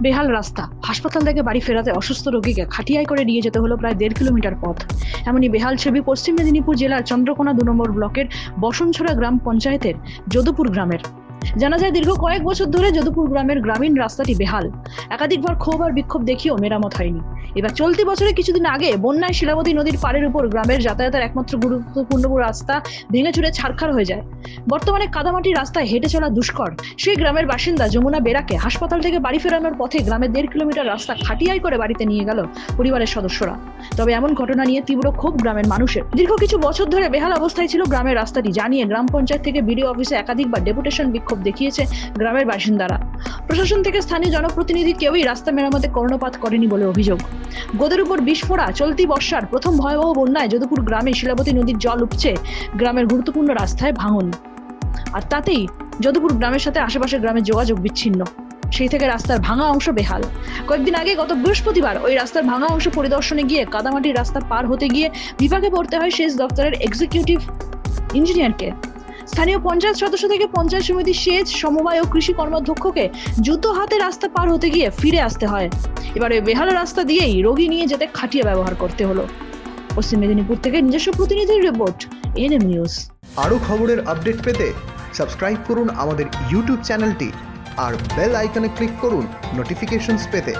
বেহাল রাস্তা। হাসপাতাল থেকে বাড়ি ফেরাতে অসুস্থ রোগীকে খাটিয়ায় করে নিয়ে যেতে হলো প্রায় দেড় কিলোমিটার পথ। এমনই বেহাল ছবি পশ্চিম মেদিনীপুর জেলার চন্দ্রকোনা দু নম্বর ব্লকের বসনছড়া গ্রাম পঞ্চায়েতের যদুপুর গ্রামের। জানা যায় দীর্ঘ কয়েক বছর ধরে যদুপুর গ্রামের গ্রামীণ রাস্তাটি বেহাল। একাধিকবার ক্ষোভ আর বিক্ষোভ দেখিয়েও মেরামত হয়নি। এবার চলতি বছরে কিছুদিন আগে বন্যায় শিলাবতী নদীর পাড়ের উপর গ্রামের যাতায়াতের একমাত্র গুরুত্বপূর্ণ রাস্তা ভেঙে চুরে ছারখার হয়ে যায়। বর্তমানে কাদামাটির রাস্তায় হেঁটে চলা দুষ্কর। সেই গ্রামের বাসিন্দা যমুনা বেরাকে হাসপাতাল থেকে বাড়ি ফেরানোর পথে গ্রামের দেড় কিলোমিটার রাস্তা খাটিয়াই করে বাড়িতে নিয়ে গেল পরিবারের সদস্যরা। তবে এমন ঘটনা নিয়ে তীব্র ক্ষোভ গ্রামের মানুষের। দীর্ঘ কিছু বছর ধরে বেহাল অবস্থায় ছিল গ্রামের রাস্তাটি, জানিয়ে গ্রাম পঞ্চায়েত থেকে বিডিও অফিসে একাধিকবার ডেপুটেশন বিক্ষোভ দেখিয়েছে গ্রামের বাসিন্দারা। প্রশাসন থেকে স্থানীয় জনপ্রতিনিধি কেউই রাস্তা মেরামতে কর্ণপাত করেনি বলে অভিযোগ। গোদের উপর বিস্ফোরা, চলতি বর্ষার প্রথম ভয়াবহ বন্যায় যদুপুর গ্রামে শিলাবতী নদীর জল উপচে গ্রামের গুরুত্বপূর্ণ রাস্তায় ভাঙন। আর তাতেই যদুপুর গ্রামের সাথে আশেপাশের গ্রামের যোগাযোগ বিচ্ছিন্ন। সেই থেকে রাস্তার ভাঙা অংশ বেহাল। কয়েকদিন আগে গত বৃহস্পতিবার ওই রাস্তার ভাঙা অংশ পরিদর্শনে গিয়ে কাদামাটির রাস্তা পার হতে গিয়ে বিভাগে পড়তে হয় সেচ দপ্তরের এক্সিকিউটিভ ইঞ্জিনিয়ারকে স্থানীয় পঞ্চায়েত সদস্য থেকে পঞ্চায়েত সমিতি সেচ, সমবায় ও কৃষি কর্মাধ্যক্ষকে জুতো হাতে রাস্তা পার হতে গিয়ে ফিরে আসতে হয়। এবারে বেহাল রাস্তা দিয়েই রোগী নিয়ে যেতে খাটিয়ে ব্যবহার করতে হলো। পশ্চিম মেদিনীপুর থেকে নিজস্ব প্রতিনিধির রিপোর্ট, এনএম নিউজ। আরও খবরের আপডেট পেতে সাবস্ক্রাইব করুন আমাদের ইউটিউব চ্যানেলটি আর বেল আইকনে ক্লিক করুন নোটিফিকেশনস পেতে।